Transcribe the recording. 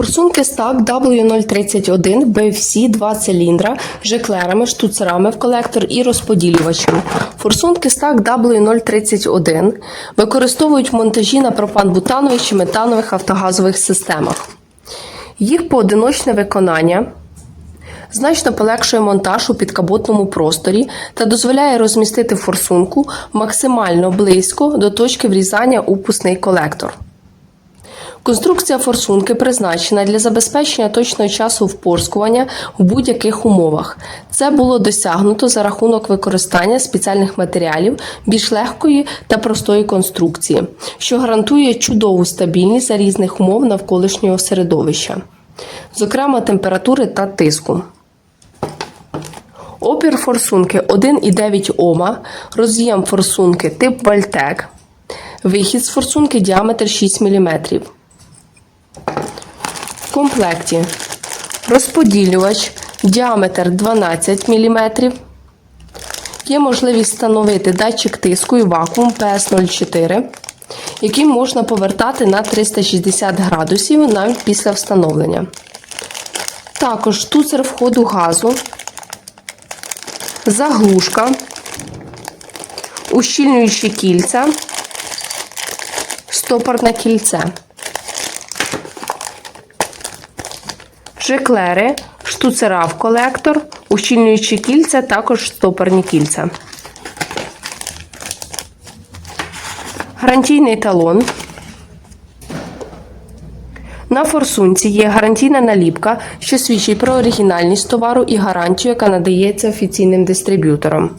Форсунки стак W031 BFC 2 циліндра з жеклерами, штуцерами в колектор і розподілювачем. Форсунки стак W031 використовують в монтажі на пропан-бутанових чи метанових автогазових системах. Їх поодиночне виконання значно полегшує монтаж у підкапотному просторі та дозволяє розмістити форсунку максимально близько до точки врізання у колектор. Конструкція форсунки призначена для забезпечення точного часу впорскування в будь-яких умовах. Це було досягнуто за рахунок використання спеціальних матеріалів більш легкої та простої конструкції, що гарантує чудову стабільність за різних умов навколишнього середовища, зокрема температури та тиску. Опір форсунки 1,9 Ома, роз'єм форсунки тип Вальтек, вихід з форсунки діаметр 6 мм. Комплекті розподілювач діаметр 12 мм. Є можливість встановити датчик тиску і вакуум PS04, який можна повертати на 360 градусів навіть після встановлення. Також штуцер входу газу, заглушка, ущільнюючі кільця, стопорне кільце. Жеклери, штуцера в колектор, ущільнюючі кільця, також стопорні кільця. Гарантійний талон. На форсунці є гарантійна наліпка, що свідчить про оригінальність товару і гарантію, яка надається офіційним дистриб'ютором.